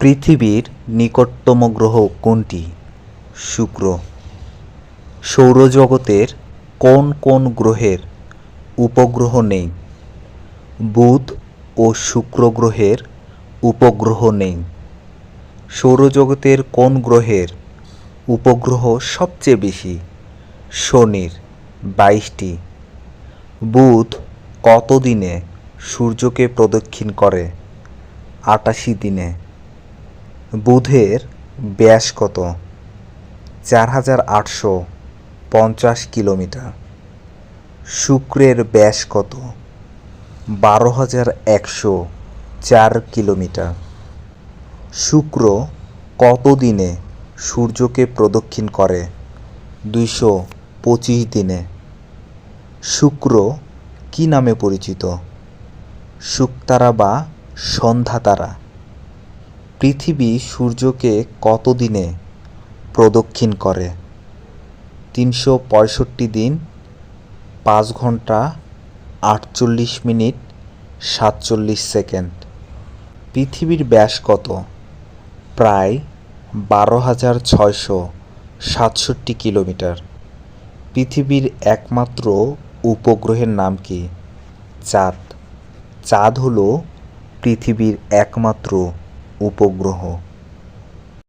পৃথিবীর নিকটতম গ্রহ কোনটি? শুক্র। সৌরজগতের কোন কোন গ্রহের উপগ্রহ নেই? বুধ ও শুক্র গ্রহের উপগ্রহ নেই। সৌরজগতের কোন গ্রহের উপগ্রহ সবচেয়ে বেশি? শনির, বাইশটি। বুধ কত দিনে সূর্যকে প্রদক্ষিণ করে? আটাশি দিনে। বুধের ব্যাস কত? চার হাজার আটশো পঞ্চাশ কিলোমিটার। শুক্রের ব্যাস কত? বারো হাজার একশো চার কিলোমিটার। শুক্র কত দিনে সূর্যকে প্রদক্ষিণ করে? দুইশো পঁচিশ দিনে। শুক্র কী নামে পরিচিত? শুকতারা বা সন্ধ্যা তারা পৃথিবী সূর্যকে কত দিনে প্রদক্ষিণ করে? তিনশো পঁয়ষট্টি দিন, পাঁচ ঘণ্টা, আটচল্লিশ মিনিট, সাতচল্লিশ সেকেন্ড। পৃথিবীর ব্যাস কত? প্রায় বারো হাজার ছয়শো সাতষট্টি কিলোমিটার। পৃথিবীর একমাত্র উপগ্রহের নাম কি? চাঁদ। চাঁদ হলো পৃথিবীর একমাত্র উপগ্রহ।